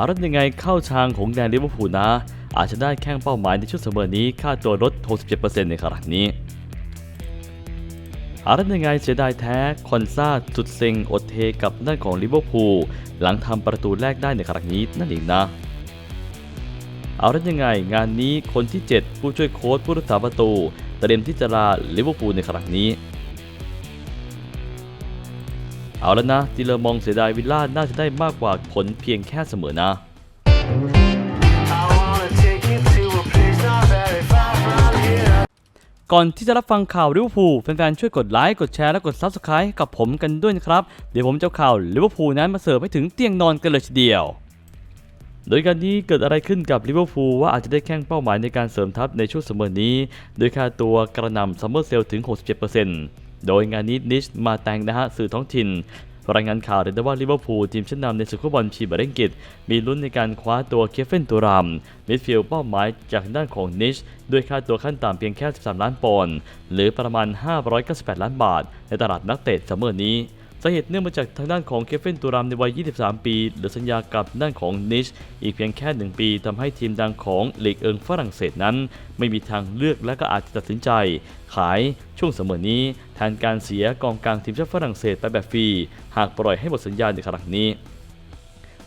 อาละยังไงเข้าทางของแดนลิเวอร์พูลนะ อาจจะได้แข้งเป้าหมายในชุดเสมอนี้ค่าตัวลด 67%ในขณะนี้ อาละยังไงเสียดายแท้คอนซาสุดเซ็งอดเทกับด้านของลิเวอร์พูลหลังทำประตูแรกได้ในครั้งนี้นั่นเองนะเอาละยังไงงานนี้คนที่ 7 ผู้ช่วยโค้ชผู้รักษาประตูเตรียมที่จะลาลิเวอร์พูลในครั้งนี้ เอาแล้วนะจิเลอร์มองเสียดายวิลล่าน่าจะได้มากกว่าผลเพียงแค่เสมอนะก่อนที่จะรับฟังข่าวลิเวอร์พูลแฟนๆช่วยกดไลค์กดแชร์และกด Subscribe ให้กับผมกันด้วยนะครับ เดี๋ยวผมจะข่าวลิเวอร์พูลนั้นมาเสิร์ฟให้ถึงเตียงนอนกันเลยทีเดียว โดยการนี้เกิดอะไรขึ้นกับลิเวอร์พูลว่าอาจจะได้แข้งเป้าหมายในการเสริมทัพในช่วงเสมอนี้ โดยค่าตัวกระนำซัมเมอร์เซลถึง 67% โดยงานนี้นิชมาแตงนะฮะสื่อท้องถิ่นรายงานข่าวเรียนได้ว่าลิเวอร์พูลทีมชั้นนำในศึกฟุตบอลพรีเมียร์ลีกอังกฤษมีลุ้นในการคว้าตัวเคฟเฟนตูรามมิดฟิลด์เป้าหมายจากด้านของนิชด้วยค่าตัวขั้นต่ำเพียงแค่ 13 ล้านปอนด์หรือประมาณ 598 ล้านบาท ในตลาดนักเตะเสมอนี้ สาเหตุเนื่องมาจากทางด้านของเคฟเฟนตูรามในวัย 23 ปีเหลือสัญญากับด้านของนิชอีกเพียงแค่ 1 ปีทำให้ทีมดังของลีกเอิงฝรั่งเศสนั้น ไม่มีทางเลือกและก็อาจจะตัดสินใจ ขายช่วงเสมอนี้แทนการเสียกองกลางทีมชาติฝรั่งเศสไปแบบฟรีหากปล่อยให้หมดสัญญาในครั้งนี้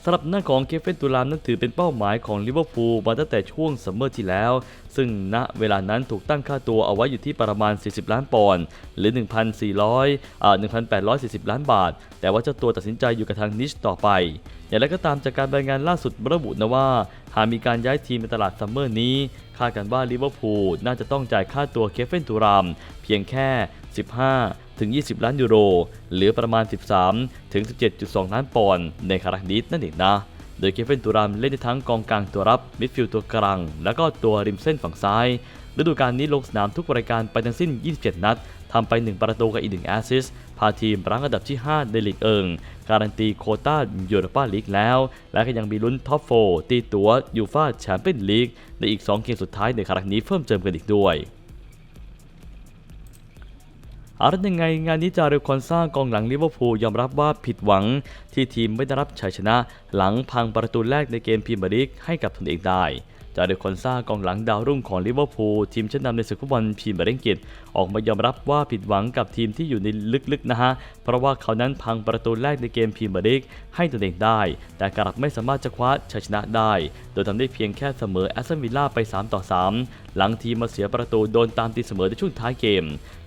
สำหรับหน้าของเคฟเฟนตูรามนั้นถือเป็นเป้าหมายของลิเวอร์พูลมาตั้งแต่ช่วงซัมเมอร์ที่แล้ว ซึ่งณเวลานั้นถูกตั้งค่าตัวเอาไว้อยู่ที่ประมาณ 40 ล้านปอนด์หรือ 1,400อ่า1,840 ล้านบาท แต่ว่าเจ้าตัวตัดสินใจอยู่กับทางนิชต่อไป อย่างไรก็ตามจากการรายงานล่าสุดระบุนะว่า หากมีการย้ายทีมในตลาดซัมเมอร์นี้คาดกันว่าลิเวอร์พูลน่าจะต้องจ่ายค่าตัวเคฟเฟนตูรามเพียงแค่ 15 ถึง 20 ล้านยูโร หรือประมาณ 13 ถึง 17.2 ล้านปอนด์ในคารานี้นั่นเองนะ โดยเคฟเฟนตูรามเล่นได้ทั้งกองกลางตัวรับ มิดฟิลด์ตัวกลาง แล้วก็ตัวริมเส้นฝั่งซ้าย ฤดูกาลนี้ลงสนามทุกรายการไปทั้งสิ้น 27 นัดทำไป 1 ประตูกับอีก1แอสซิสพาทีมรั้งอันดับที่ 5 ในลีกเอิง การันตีโคต้ายูโรปาลีกแล้ว และก็ยังมีลุ้นท็อปโฟตีตัวยูฟาแชมเปี้ยนลีกในอีก 2 เกมสุดท้ายในครั้งนี้เพิ่มเติมกันอีกด้วย อาละยังไงงานนี้จาเรลคอนซ่ากองหลังลิเวอร์พูลยอมรับว่าผิดหวัง ที่ทีมไม่ได้รับชัยชนะ หลังพังประตูแรกในเกมพรีเมียร์ลีกให้กับตนเองได้ จาเรลคอนซ่ากองหลังดาวรุ่งของลิเวอร์พูลทีมชั้นนำในศึกฟุตบอลพรีเมียร์ลีกอังกฤษออกมายอมรับว่าผิดหวังกับทีมที่อยู่ในลึกๆนะฮะ เพราะว่าเขานั้นพังประตูแรกในเกมพรีเมียร์ลีกให้ตนเองได้ แต่กลับไม่สามารถจะคว้าชัยชนะได้ โดยทำได้เพียงแค่เสมอแอสตันวิลล่าไป 3 ต่อ 3 หลังทีมมาเสียประตูโดนตามตีเสมอในช่วงท้ายเกม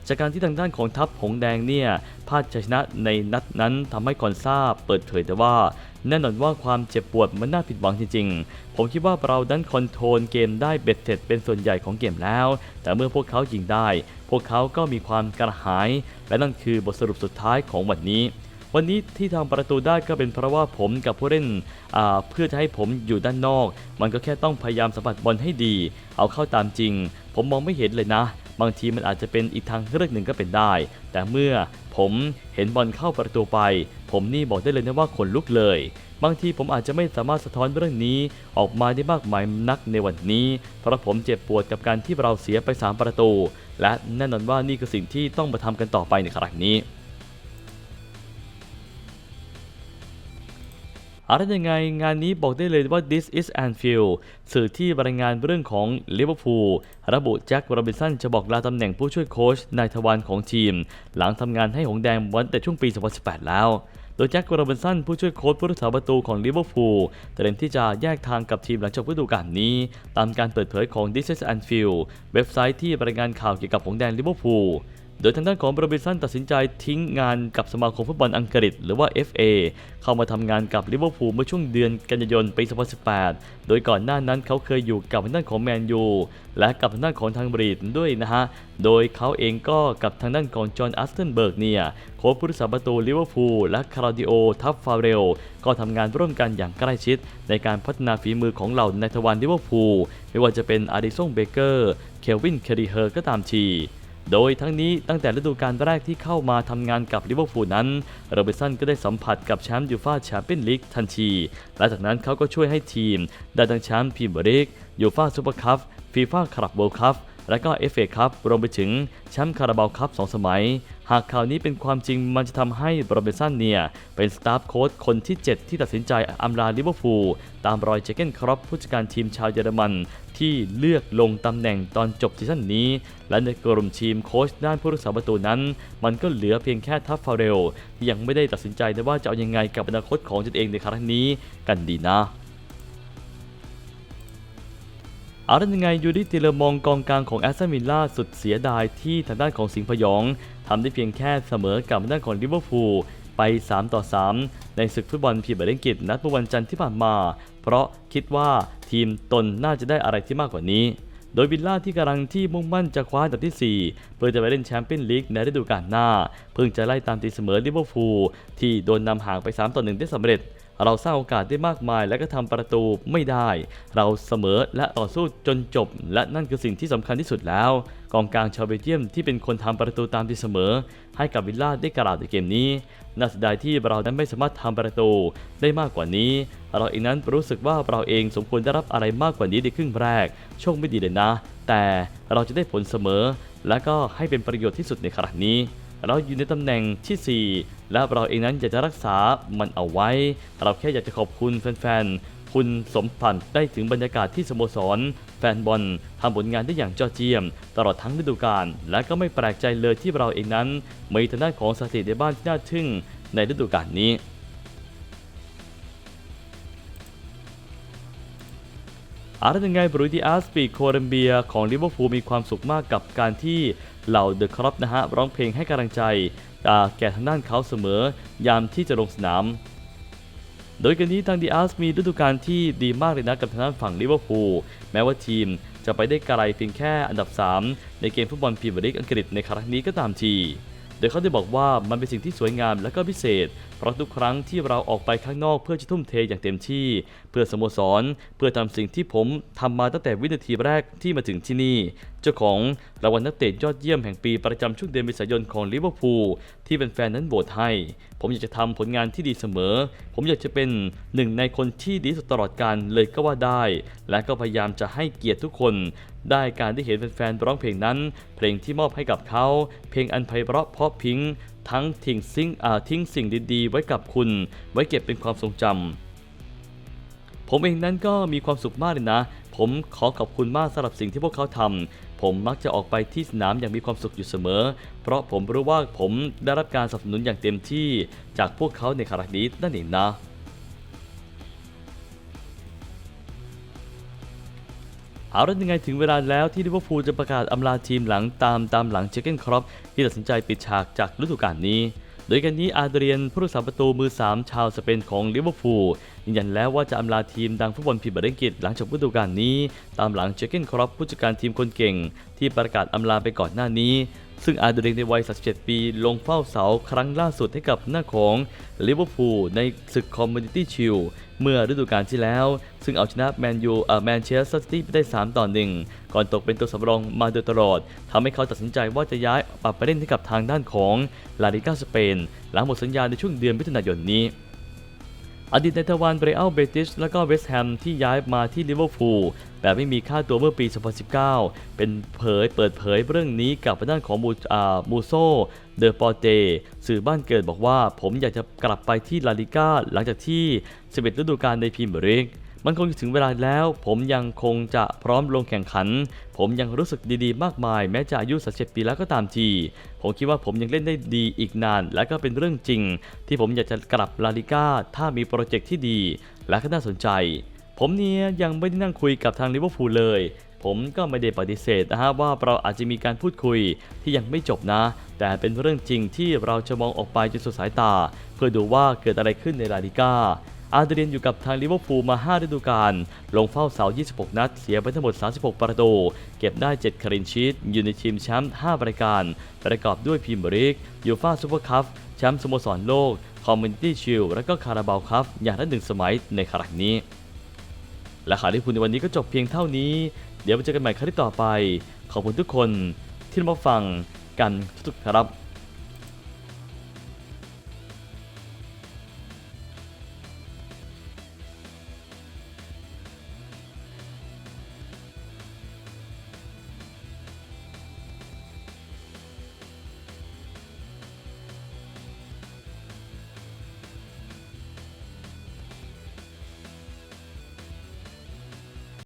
จากการที่ทางด้านของทัพหงแดงเนี่ยพลาดชัยชนะในนัดนั้นทำให้คอนซาเปิดเผยแต่ว่า แน่นอนว่าความเจ็บปวดมันน่าผิดหวังจริงๆ ผมคิดว่าเรานั้นคอนโทรลเกมได้เบ็ดเสร็จเป็นส่วนใหญ่ของเกมแล้ว แต่เมื่อพวกเขายิงได้ พวกเขาก็มีความกระหาย และนั่นคือบทสรุปสุดท้ายของวันนี้วันนี้ที่ทำประตูได้ก็เป็นเพราะว่าผมกับผู้เล่นเพื่อจะให้ผมอยู่ด้านนอก มันก็แค่ต้องพยายามสัมผัสบอลให้ดี เอาเข้าตามจริง ผมมองไม่เห็นเลยนะ บางทีมันอาจจะเป็นอีกทางเลือกหนึ่งก็เป็นได้ แต่เมื่อผมเห็นบอลเข้าประตูไป ผมนี่บอกได้เลยนะว่าขนลุกเลย บางทีผมอาจจะไม่สามารถสะท้อนเรื่องนี้ ออกมาได้มากมายนักในวันนี้ เพราะผมเจ็บปวดกับการที่เราเสียไป 3 ประตู และแน่นอนว่านี่คือสิ่งที่ต้องมาทำกันต่อไปในครั้งนี้ อะไรยังไงงานนี้บอกได้เลยว่า this is Anfield สื่อที่รายงานเรื่องของลิเวอร์พูลระบุแจ็คโรบินสันจะบอกลาตำแหน่งผู้ช่วยโค้ชนายทวารของทีม หลังทำงานให้หงแดงวันแต่ช่วงปี 2018 แล้วโดยแจ็คโรบินสันผู้ช่วยโค้ชผู้รักษาประตูของลิเวอร์พูลเตรียมที่จะแยกทางกับทีมหลังจากฤดูกาลนี้ ตามการเปิดเผยของ This is Anfield เว็บไซต์ที่รายงานข่าวเกี่ยวกับหงแดงลิเวอร์พูล โดยทางด้านของโรบินสันตัดสินใจทิ้งงานกับสมาคมฟุตบอลอังกฤษหรือว่า FA เข้ามาทำงานกับลิเวอร์พูลเมื่อช่วงเดือนกันยายนปี 2018 โดยก่อนหน้านั้นเขาเคยอยู่กับทางด้านของแมนยูและกับทางด้านของทางบรีดด้วยนะฮะ โดยเขาเองก็กับทางด้านของจอห์นอัสเทนเบิร์กเนี่ยโค้ชผู้รักษาประตูลิเวอร์พูลและคาราดิโอทัฟฟาเรลก็ทำงานร่วมกันอย่างใกล้ชิด ในการพัฒนาฝีมือของเหล่าในทวารลิเวอร์พูลไม่ว่าจะเป็นอาริซงเบเกอร์ เควินเคริเฮอร์ก็ตามที โดยทั้งนี้ตั้งแต่ฤดูกาลแรกที่เข้ามาทำงานกับลิเวอร์พูลนั้นโรเบร์ตสันก็ได้สัมผัสกับแชมป์ยูฟ่าแชมเปี้ยนลีกทันทีและจากนั้นเขาก็ช่วยให้ทีม ได้ทั้งแชมป์พรีเมียร์ลีกยูฟ่าซูเปอร์คัพฟีฟ่าคลับเวิลด์คัพและก็เอฟเอคัพรวมไปถึงแชมป์คาราบาวคัพสองสมัย หากข่าวนี้เป็นความจริงมันจะทำให้โรเบนสันเนี่ย เป็นสตาฟโค้ชคนที่ 7 ที่ตัดสินใจอำลาลิเวอร์พูลตามรอยเจเกนครอปผู้จัดการทีมชาวเยอรมัน ที่เลือกลงตำแหน่งตอนจบซีซั่นนี้ และในกลุ่มทีมโค้ชด้านผู้รักษาประตูนั้น มันก็เหลือเพียงแค่ทัฟฟาเรลที่ยังไม่ได้ตัดสินใจนะว่าจะเอายังไงกับอนาคตของตนเองในครั้งนี้กันดีนะ อาล่ะยังไงยูริติเลมองกองกลางของแอสตันวิลล่าสุดเสียดายที่ทางด้านของสิงห์พยองทำได้เพียงแค่เสมอกับทางด้านของลิเวอร์พูลไป 3 ต่อ 3 ในศึกฟุตบอลพรีเมียร์ลีกอังกฤษนัดเมื่อวันจันทร์ที่ผ่านมา เพราะคิดว่าทีมตนน่าจะได้อะไรที่มากกว่านี้ โดยวิลล่าที่กำลังที่มุ่งมั่นจะคว้าอันดับที่ 4 เพื่อจะไปเล่นแชมเปี้ยนลีกในฤดูกาลหน้า เพิ่งจะไล่ตามตีเสมอลิเวอร์พูลที่โดนนำห่างไป 3 ต่อ 1 ได้สำเร็จ เราสร้างโอกาสได้มากมายและก็ทำประตูไม่ได้ เราเสมอและต่อสู้จนจบ และนั่นคือสิ่งที่สำคัญที่สุดแล้วกองกลางชาวเบลเยียมที่เป็นคนทำประตูตามตีเสมอ ให้กับวิลล่าได้กล่าวในเกมนี้น่าเสียดายที่เรานั้นไม่สามารถทำประตูได้มากกว่านี้ เราเองนั้นรู้สึกว่าเราเองสมควรได้รับอะไรมากกว่านี้ในครึ่งแรก โชคไม่ดีเลยนะ แต่เราจะได้ผลเสมอ และก็ให้เป็นประโยชน์ที่สุดในครั้งนี้ เราอยู่ในตำแหน่งทีสี่ 4 และเราเองนั้นอยากจะรักษามันเอาไว้ เราแค่อยากจะขอบคุณแฟนๆ คุณสมผันได้ถึงบรรยากาศที่สโมสร แฟนบอลทำผลงานได้อย่างยอดเจียม ตลอดทั้งฤดูกาลและก็ไม่แปลกใจเลยที่เราเองนั้นมีทางด้านของสถิติในบ้านที่น่าทึ่งในฤดูกาลนี้ อาร์ตยังไงบรูดิอาสปีโคลัมเบียของลิเวอร์พูลมีความสุขมากกับการที่เหล่าเดอะครอปนะฮะร้องเพลงให้กำลังใจแก่ทางด้านเขาเสมอยามที่จะลงสนาม โดยกันนี้ทางดีอาร์สมีฤดูกาลที่ดีมากเลยนะกับทางด้านฝั่งลิเวอร์พูลแม้ว่าทีมจะไปได้ไกลเพียงแค่อันดับ 3 ในเกมฟุตบอลพรีเมียร์ลีกอังกฤษในครั้งนี้ก็ตามที โดยเขาได้บอกว่ามันเป็นสิ่งที่สวยงามและก็พิเศษ เพราะทุกครั้งที่เราออกไปข้างนอกเพื่อจะทุ่มเทอย่างเต็มที่ เพื่อสโมสร เพื่อทำสิ่งที่ผมทำมาตั้งแต่วินาทีแรกที่มาถึงที่นี่ เจ้าของรางวัลนักเตะยอดเยี่ยมแห่งปีประจำช่วงเดือนเมษายนของลิเวอร์พูลที่เป็นแฟนนั้นโหวตให้ ผมอยากจะทำผลงานที่ดีเสมอ ผมอยากจะเป็นหนึ่งในคนที่ดีสุดตลอดการเลยก็ว่าได้ และก็พยายามจะให้เกียรติทุกคน ได้การได้เห็นแฟนๆร้องเพลงนั้น เพลงที่มอบให้กับเขา เพลงอันไพเราะเพราะพิ้งทั้งทิ้งสิ่งทิ้งสิ่งดีๆ ไว้กับคุณ ไว้เก็บเป็นความทรงจำผมเองนั้นก็มีความสุขมากเลยนะ ผมขอขอบคุณมากสำหรับสิ่งที่พวกเขาทำ ผมมักจะออกไปที่สนามอย่างมีความสุขอยู่เสมอ เพราะผมรู้ว่าผมได้รับการสนับสนุนอย่างเต็มที่จากพวกเขาในครั้งนี้นั่นเองนะเอาล้วยังไงถึงเวลาแล้วที่ลิเวอร์พูลจะประกาศอำลาทีมหลังตามตามหลังเจเกนครอปที่ตัดสินใจปิดฉากจากฤดูกาลนี้ โดยกันนี้อาเดรียนผู้รักษาประตูมือ 3 ชาวสเปนของลิเวอร์พูล ยืนยันแล้วว่าจะอำลาทีมดังฟุตบอลพรีเมียร์ลีกอังกฤษหลังจบฤดูกาลนี้ ตามหลังเจเกนครอปผู้จัดการทีมคนเก่ง ที่ประกาศอำลาไปก่อนหน้านี้ ซึ่งอาเดรียนในวัย 37 ปี ลงเฝ้าเสาครั้งล่าสุดให้กับหน้าของลิเวอร์พูลในศึกคอมมูนิตี้ชิลเมื่อฤดูกาลที่แล้ว ซึ่งเอาชนะแมนยูแมนเชสเตอร์ซิตี้ไปได้ 3 ต่อ 1 ก่อนตกเป็นตัวสำรองมาโดยตลอดทำให้เขาตัดสินใจว่าจะย้ายปรับไปเล่นให้กับทางด้านของลาลิกาสเปน หลังหมดสัญญาในช่วงเดือนมิถุนายนนี้ อดีตในตะวันเบรอัลเบติสและก็เวสต์แฮมที่ย้ายมาที่ลิเวอร์พูลแบบไม่มีค่าตัวเมื่อปี 2019 เป็นเผยเปิดเผยเรื่องนี้กับทางด้านของมูมูโซเดอปอเตสื่อบ้านเกิดบอกว่า ผมอยากจะกลับไปที่ลาลิก้าหลังจากที่ 11 ฤดูกาลในพรีเมียร์ลีก มันคงจะถึงเวลาแล้ว ผมยังคงจะพร้อมลงแข่งขัน ผมยังรู้สึกดีๆ มากมาย แม้จะอายุ37ปีแล้วก็ตามที ผมคิดว่าผมยังเล่นได้ดีอีกนาน และก็เป็นเรื่องจริง ที่ผมอยากจะกลับลาลิก้าถ้ามีโปรเจกต์ที่ดี และก็น่าสนใจ ผมเนี่ยยังไม่ได้นั่งคุยกับทางลิเวอร์พูลเลยผมก็ไม่ได้ปฏิเสธนะฮะว่าเราอาจจะมีการพูดคุยที่ยังไม่จบนะ แต่เป็นเรื่องจริงที่เราจะมองออกไปจนสุดสายตา เพื่อดูว่าเกิดอะไรขึ้นในลาลิก้า อาเดรียนอยู่กับทางลิเวอร์พูลมา 5 ฤดูกาล ลงเฝ้าเสา 26 นัด เสียไปทั้งหมด 36 ประตู เก็บได้ 7 คารินชีตอยู่ในทีมแชมป์ 5 รายการ ประกอบด้วยพรีเมียร์ลีกยูฟ่าซูเปอร์คัพ แชมป์สโมสรโลก คอมมูนิตี้ชิลและก็คาราบาวคัพ อย่างละหนึ่งสมัยในครั้งนี้ และข่าวที่คุณในวันนี้ก็จบเพียงเท่านี้ เดี๋ยวมาเจอกันใหม่ครั้งต่อไป ขอบคุณทุกคนที่มาฟังกันทุกๆครับ